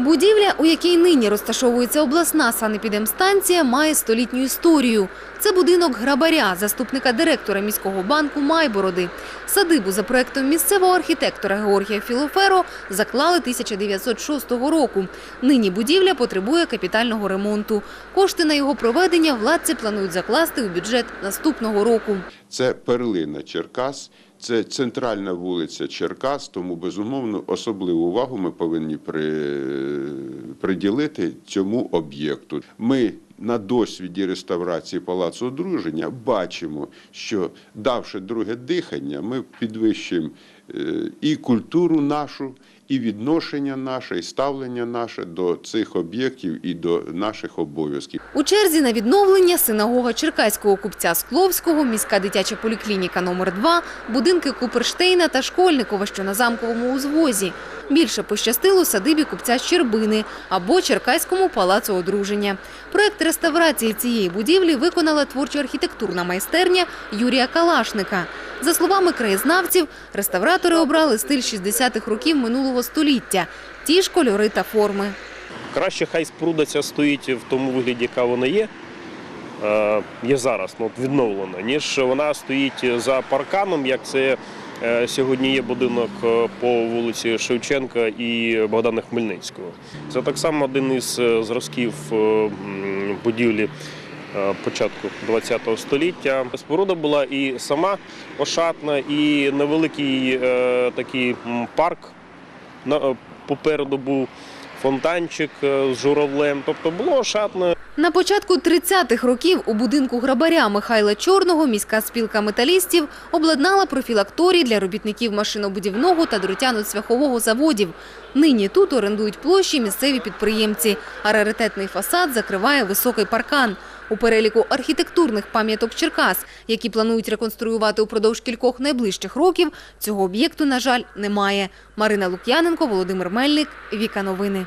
Будівля, у якій нині розташовується обласна санепідемстанція, має столітню історію. Це будинок грабаря, заступника директора міського банку Майбороди. Садибу за проектом місцевого архітектора Георгія Філоферо заклали 1906 року. Нині будівля потребує капітального ремонту. Кошти на його проведення владці планують закласти у бюджет наступного року. Це перлина Черкас, це центральна вулиця Черкас, тому безумовно особливу увагу ми повинні при... приділити цьому об'єкту. Ми на досвіді реставрації палацу одруження бачимо, що давши друге дихання, ми підвищуємо е, і культуру нашу, і відношення наше, і ставлення наше до цих об'єктів і до наших обов'язків. У черзі на відновлення синагога черкаського купця Скловського, міська дитяча поліклініка номер 2 будинки Куперштейна та Школьникова, що на замковому узвозі. Більше пощастило садибі купця Щербини або Черкаському палацу одруження. Проект реставрації цієї будівлі виконала творчо-архітектурна майстерня Юрія Калашника. За словами краєзнавців, реставратори обрали стиль 60-х років минулого століття, ті ж кольори та форми. Краще хай споруда ця стоїть в тому вигляді, яка вона є, е, є зараз, ну, відновлена, ніж вона стоїть за парканом, як це е, сьогодні є будинок е, по вулиці Шевченка і Богдана Хмельницького. Це так само один із зразків будівлі початку ХХ століття. Споруда була і сама ошатна, і невеликий е, такий парк е, попереду був фонтанчик е, з журавлем. Тобто було шатно. На початку 30-х років у будинку грабаря Михайла Чорного міська спілка металістів обладнала профілакторій для робітників машинобудівного та дротяно-цвяхового заводів. Нині тут орендують площі місцеві підприємці, а раритетний фасад закриває високий паркан. У переліку архітектурних пам'яток Черкас, які планують реконструювати упродовж кількох найближчих років, цього об'єкту, на жаль, немає. Марина Лук'яненко, Володимир Мельник, Віка Новини.